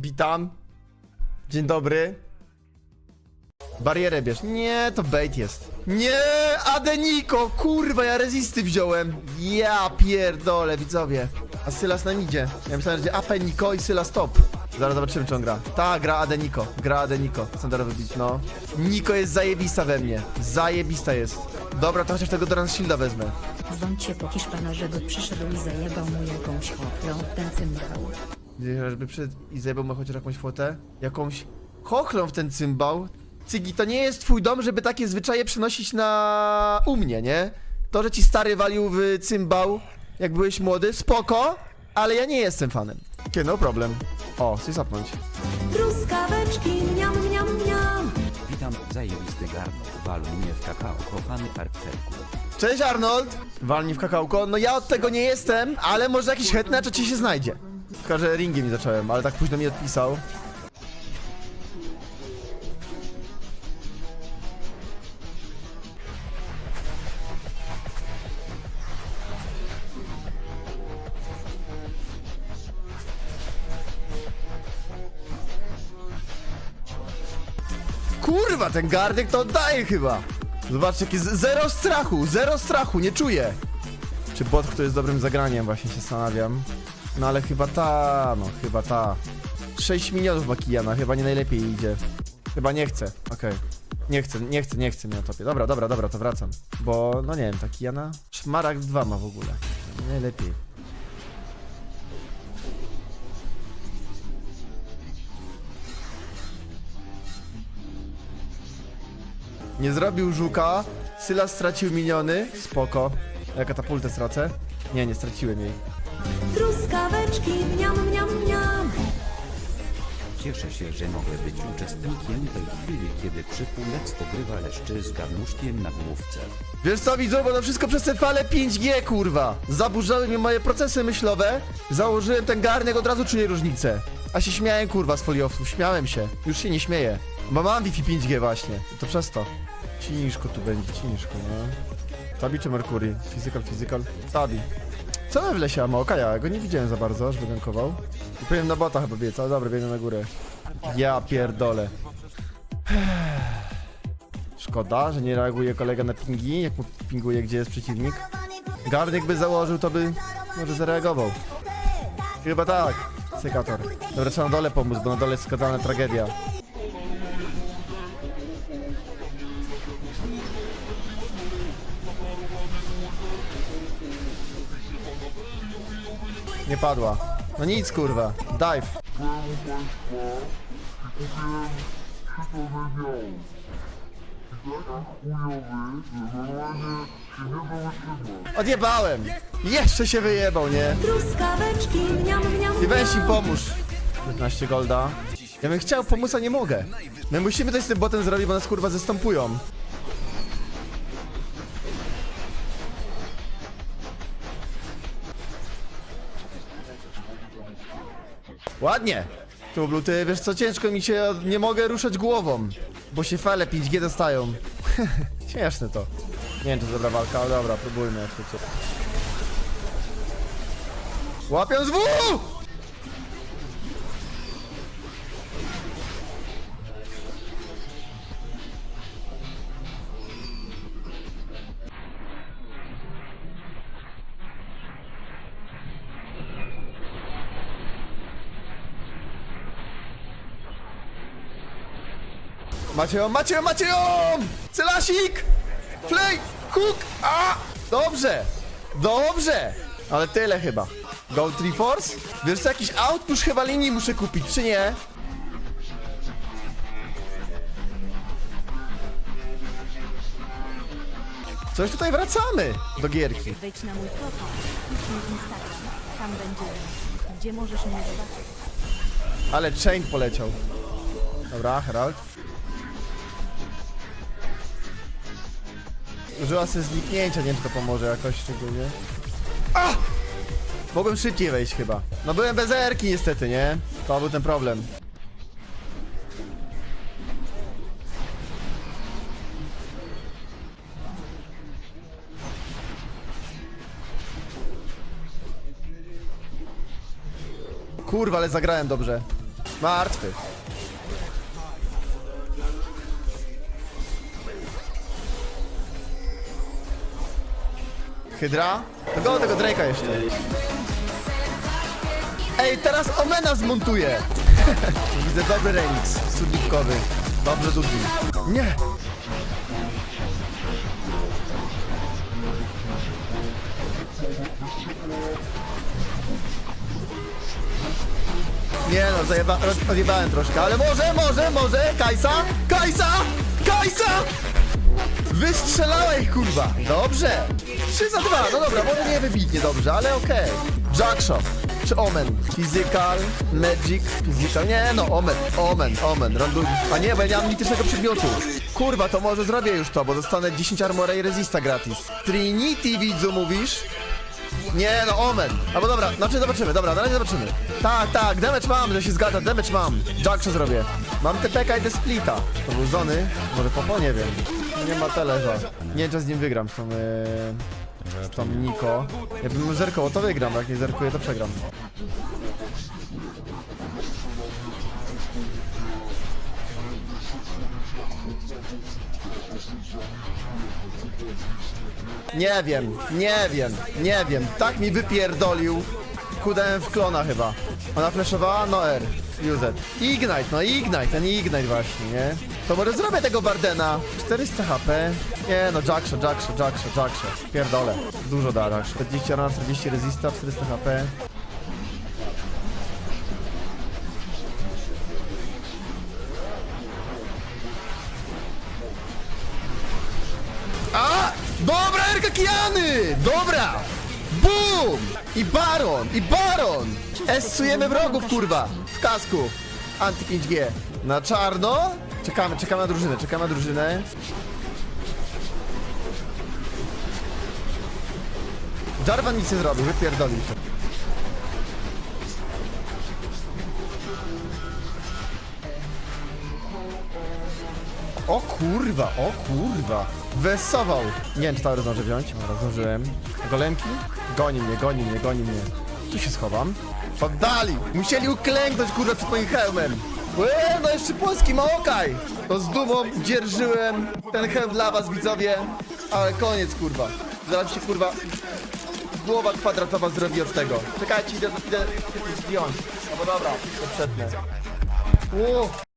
Witam. Dzień dobry. Barierę bierz. Nie, to bait jest. Nie, Adeniko, kurwa, ja rezisty wziąłem. Ja pierdolę, widzowie. A Sylas nam idzie. Ja myślałem, że będzie AP Niko i Sylas top. Zaraz zobaczymy, czy on gra. Ta, gra Adeniko. Gra Adeniko. Standardowy beat, no. Niko jest zajebista we mnie. Zajebista jest. Dobra, to chociaż tego Doran Shielda wezmę. Dzwońcie po Hiszpana, żeby przyszedł i zajebał mu jakąś chochlą ten cymbał. Żeby przyszedł i zajebał mu chociaż jakąś fotę? Jakąś chochlą w ten cymbał? Cygi, to nie jest twój dom, żeby takie zwyczaje przenosić na... u mnie, nie? To, że ci stary walił w cymbał, jak byłeś młody, spoko, ale ja nie jestem fanem. Okay, no problem. O, chcę zapnąć. Truskaweczki, miam, miam, miam. Witam, zajebisty garnek, walu mnie w kakao, kochany parcerku. Cześć Arnold! Walnij w kakałko. No ja od tego nie jestem, ale może jakiś chętny, czy ci się znajdzie. Tylko, że ringiem nie zacząłem, ale tak późno mi odpisał. Kurwa, ten garnek to oddaje chyba. Zobaczcie, jakie z- zero strachu, zero strachu, nie czuję. Czy bot, kto jest dobrym zagraniem, właśnie się zastanawiam. No ale chyba ta, no chyba ta. 6 milionów ma Kijana, chyba nie najlepiej idzie. Chyba nie chce, okej. Nie chcę, nie chcę, nie chcę mnie na topie. Dobra, dobra, dobra, to wracam. Bo, no nie wiem, ta Kijana... Szmaragd 2 ma w ogóle. Najlepiej. Nie zrobił żuka. Sylas stracił miniony. Spoko. Ja katapultę stracę? Nie, nie straciłem jej. Truskaweczki, miam, miam, miam. Cieszę się, że mogę być uczestnikiem tej chwili, kiedy przypólec pogrywa leszczy z garnuszkiem na główce. Wiesz co widzą, bo to wszystko przez te fale 5G, kurwa. Zaburzały mi moje procesy myślowe. Założyłem ten garnek, od razu czuję różnicę. A się śmiałem, kurwa, z foliowców. Śmiałem się. Już się nie śmieję. Bo mam Wi-Fi 5G właśnie. To przez to. Ciężko tu będzie, ciężko, no. Tabi czy Mercury? Physical, physical? Tabi. Co we w lesie Amoka? Ja go nie widziałem za bardzo, żeby gankował. I powiem na bota chyba biec, ale dobra, biegnę na górę. Ja pierdolę. Szkoda, że nie reaguje kolega na pingi, jak mu pinguje, gdzie jest przeciwnik. Garnek by założył, to by może zareagował. Chyba tak, sekator. Dobra, trzeba na dole pomóc, bo na dole jest skazana tragedia. Nie padła. No nic, kurwa. Dive. Odjebałem! Jeszcze się wyjebał, nie? Truskaweczki, I weź miam. pomóż. 15 golda. Ja bym chciał pomóc, a nie mogę. My musimy coś z tym botem zrobić, bo nas kurwa zastępują. Ładnie. Tu bluty, wiesz co, ciężko mi się, nie mogę ruszać głową, bo się fale 5G dostają. Śmieszne to. Nie wiem, czy to dobra walka, ale dobra, próbujmy jak co. Łapią z W! Macie ją, macie ją, macie ją! Celasik! Flay! Hook! A! Dobrze! Dobrze! Ale tyle chyba. Go Triforce? Wiesz co, jakiś outpush chyba linii muszę kupić, czy nie? Coś tutaj wracamy do gierki. Wejdź na mój profil, kliknij Instagram, tam będzie gdzie możesz mnie zobaczyć. Ale chain poleciał. Dobra, Herald. Użyła się zniknięcia, nie wiem czy to pomoże jakoś szczególnie. A! Mogłem szybciej wejść chyba. No byłem bez erki niestety, nie? To był ten problem. Kurwa, ale zagrałem dobrze. Martwy. Hydra? To go tego Drake'a jeszcze. Ej, teraz Omena zmontuje! Widzę dobry remix, surdutkowy. Dobrze dudni. Nie! Nie no, zajeba, odjebałem troszkę, ale może, może, może, Kajsa? Kajsa! Kajsa! Wystrzelałeś, kurwa! Dobrze! 3 za 2, no dobra, może nie wybitnie dobrze, ale okej. Jackshot, czy Omen? Physical, Magic, Physical, nie no, Omen, Omen, Omen, randu... A nie, bo ja nie mam mitycznego przedmiotu. Kurwa, to może zrobię już to, bo dostanę 10 armora i resista gratis. Trinity, widzu, mówisz? Nie, no Omen. Albo dobra, znaczy zobaczymy, dobra, na razie zobaczymy. Tak, tak, damage mam, że się zgadza, damage mam. Jackshot zrobię. Mam TPK i splita. To był Zony, może Popo, nie wiem. Nie ma teleża. Nie wiem, czy z nim wygram, z tą, yy, z tą Niko. Jakbym zerkował, to wygram, jak nie zerkuję, to przegram. Nie wiem, nie wiem, nie wiem. Tak mi wypierdolił. Kudałem w klona chyba. Ona flashowała? No R. It. Ignite, no Ignite, ten Ignite właśnie, nie? To może zrobię tego Bardena. 400 HP. Nie no, Jackshot, Jackshot, Jackshot, Jackshot. Pierdolę. Dużo da Jackshot. 40 rana, 40 resista, 400 HP. A! Dobra, Erka Kiany! Dobra! Boom! I Baron! I Baron! Esujemy wrogów, kurwa! W kasku! Anty 5G. Na czarno? Czekamy, czekamy na drużynę, czekamy na drużynę. Jarvan nic nie zrobił, wypierdolił się. O kurwa, o kurwa. Wesował. Nie wiem, czy tower zdążę wziąć. Dobra, zdążyłem. Golemki? Goni mnie, goni mnie, goni mnie. Tu się schowam. Poddali! Musieli uklęknąć, kurwa, przed moim hełmem. Łe, no jeszcze polski Maokaj! To z dumą dzierżyłem ten hełm dla was, widzowie. Ale koniec, kurwa. Zaraz się, kurwa, głowa kwadratowa zrobi od tego. Czekajcie, idę, idę, idę zdjąć. No bo dobra, to przetnę. Uff.